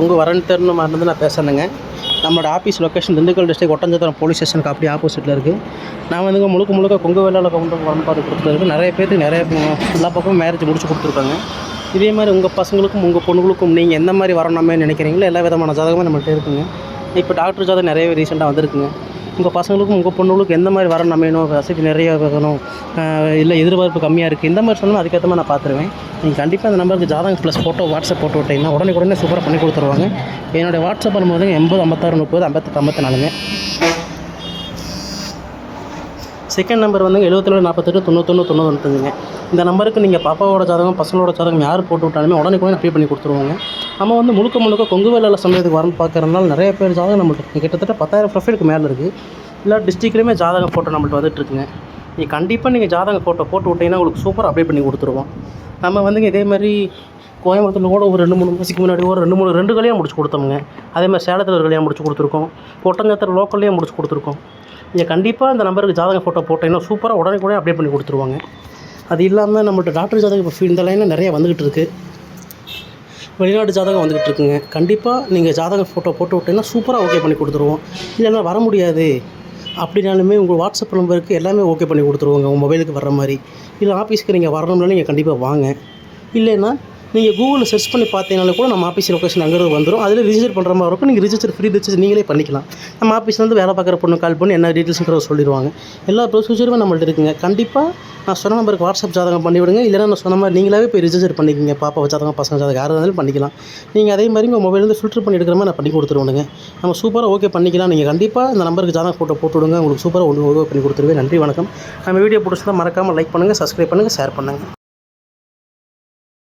உங்கள் வரன் தெருன்னு மறந்து நான் பேசணுங்க நம்மளோட office location Dindigul district Oddanchatram police ஸ்டேஷனுக்கு அப்படியே ஆப்போசிட்டில் இருக்குது நான் வந்துங்க முழுக்க முழுக்க கொங்கு வேளாள கவுண்டர் வரம்பாடு கொடுத்துருக்கு நிறைய பேருக்கு நிறைய எல்லா பக்கமும் மேரேஜ் முடிச்சு கொடுத்துருக்காங்க. இதே மாதிரி உங்கள் பசங்களுக்கும் உங்கள் பொண்ணுங்களுக்கும் நீங்கள் எந்த மாதிரி வரணுமே நினைக்கிறீங்களோ எல்லா விதமான ஜாதகமும் நம்மள்ட்ட இருக்குங்க. இப்போ டாக்டர் ஜாதகம் நிறையவே ரீசெண்டாக வந்திருக்குங்க. உங்கள் பசங்களுக்கும் உங்கள் பொண்ணுங்களுக்கும் எந்த மாதிரி வரம் அமையணும்? வசதி நிறைய வேணும் இல்லை எதிர்பார்ப்பு கம்மியாக இருக்குது இந்த மாதிரி சொன்னால் அதுக்கேற்ற மாதிரி நான் பார்த்துருவேன் நீங்கள் கண்டிப்பாக அந்த நம்பருக்கு ஜாதகம் ப்ளஸ் ஃபோட்டோ வாட்ஸ்அப் போட்டு விட்டீங்கன்னா உடனே உடனே சூப்பராக பண்ணி கொடுத்துருவாங்க. என்னுடைய வாட்ஸ்அப் பண்ணும்போது எண்பது ஐம்பத்தாறு முப்பது ஐம்பத்தெட்டு ஐம்பத்தி நாலுங்க செகண்ட் நம்பர் வந்து எழுபத்தேழு நாற்பத்தெட்டு தொண்ணூத்தொன்று தொண்ணூத்தொன்றுங்க இந்த நம்பருக்கு நீங்கள் பாப்பாவோட ஜாதகம் பசங்களோட ஜாதகம் யார் போட்டு விட்டாலுமே உடனே கூட அப்ளை பண்ணி கொடுத்துருவாங்க. நம்ம வந்து முழுக்க முழுக்க கொங்கு வேலையில் சமயத்துக்கு வரணும் பார்க்குறதுனால நிறைய பேர் ஜாதகம் நம்மள்ட்ட கிட்டத்தட்ட பத்தாயிரம் ப்ரொஃபைலுக்கு மேலே இருக்குது எல்லா டிஸ்ட்ரிக்ட்லேயுமே ஜாதகம் ஃபோட்டோ நம்மள்ட்ட வந்துட்டு இருக்குங்க. நீங்கள் கண்டிப்பாக நீங்கள் ஜாதக ஃபோட்டோ போட்டு விட்டீங்கன்னா உங்களுக்கு சூப்பராக அப்டேட் பண்ணி கொடுத்துருவோம். நம்ம வந்துங்க இதே மாதிரி கோயம்புத்தூர்ல கூட ஒரு ரெண்டு மூணு மாதத்துக்கு முன்னாடி ஒரு ரெண்டு மூணு ரெண்டு கல்யாணம் முடிச்சு கொடுத்தோமுங்க. அதே மாதிரி சேலத்தில் ஒரு கல்யாணம் முடிச்சு கொடுத்துருக்கோம். ஒட்டஞ்சத்திரம் லோக்கல்லையும் முடிச்சு கொடுத்துருக்கோம். நீங்கள் கண்டிப்பாக இந்த நம்பருக்கு ஜாதக ஃபோட்டோ போட்டிங்கன்னா சூப்பராக உடனே கூட அப்டேட் பண்ணி கொடுத்துருவாங்க. அது இல்லாமல் நம்மள்ட்ட டாக்டர் ஜாதகம் இப்போ இந்த லைனில் நிறைய வந்துக்கிட்டு இருக்குது வெளிநாட்டு ஜாதகம் வந்துக்கிட்டு இருக்குங்க. கண்டிப்பாக நீங்கள் ஜாதகம் ஃபோட்டோ போட்டு விட்டீங்கன்னா சூப்பராக ஓகே பண்ணி கொடுத்துருவோம். இல்லைன்னா வர முடியாது. அப்படின்னாலுமே உங்கள் வாட்ஸ்அப் நம்பருக்கு எல்லாமே ஓகே பண்ணி கொடுத்துருவோங்க. உங்கள் மொபைலுக்கு வர்ற மாதிரி. இல்லை ஆஃபீஸ்க்கு நீங்கள் வரணும்னா நீங்கள் கண்டிப்பாக வாங்க. இல்லைன்னா நீங்கள் கூகுளில் சர்ச் பண்ணி பார்த்தீங்கனாலும் கூட நம்ம ஆஃபீஸ் லொக்கேஷன் அங்கே வந்துடும் அதில் ரிஜிஸ்டர் பண்ணுற மாதிரி இருக்கும். நீங்கள் ரிஜிஸ்டர் ஃப்ரீ ரிஜிஸ்டர் நீங்களே பண்ணிக்கலாம். நம்ம ஆஃபீஸ்லேருந்து வேலை பார்க்குற பொண்ணு கால் பண்ணி என்ன டீட்டெயில்ஸ்ன்றத சொல்லிடுவாங்க. எல்லா ப்ரொசீஜருமே நம்மள்ட்ட இருக்குங்க. கண்டிப்பாக நான் சொன்ன நம்பருக்கு வாட்ஸ்அப் ஜாதகம் பண்ணிவிடுங்க. இல்லைன்னா நான் சொன்ன மாதிரி நீங்களாவே போய் ரிஜிஸ்டர் பண்ணிக்கிங்க. பாப்பா ஜாதகம் பசங்க ஜாதகம் யாராக இருந்தாலும் பண்ணிக்கலாம். நீங்கள் அதே மாதிரி உங்கள் மொபைலேருந்து ஃபில்டர் பண்ணி எடுக்கிற மாதிரி நான் பண்ணி கொடுத்துருவேனுங்க. நம்ம சூப்பராக ஓகே பண்ணிக்கலாம். நீங்கள் கண்டிப்பாக இந்த நம்பருக்கு ஜாதகம் ஃபோட்டோ போட்டு விடுங்க உங்களுக்கு சூப்பராக ஒன்று ஓகே பண்ணி கொடுத்துருவேன். நன்றி வணக்கம். நம்ம வீடியோ பிடிச்சிருந்தா மறக்காமல் லைக் பண்ணுங்கள் சப்ஸ்கிரைப் பண்ணுங்கள் ஷேர் பண்ணுங்கள்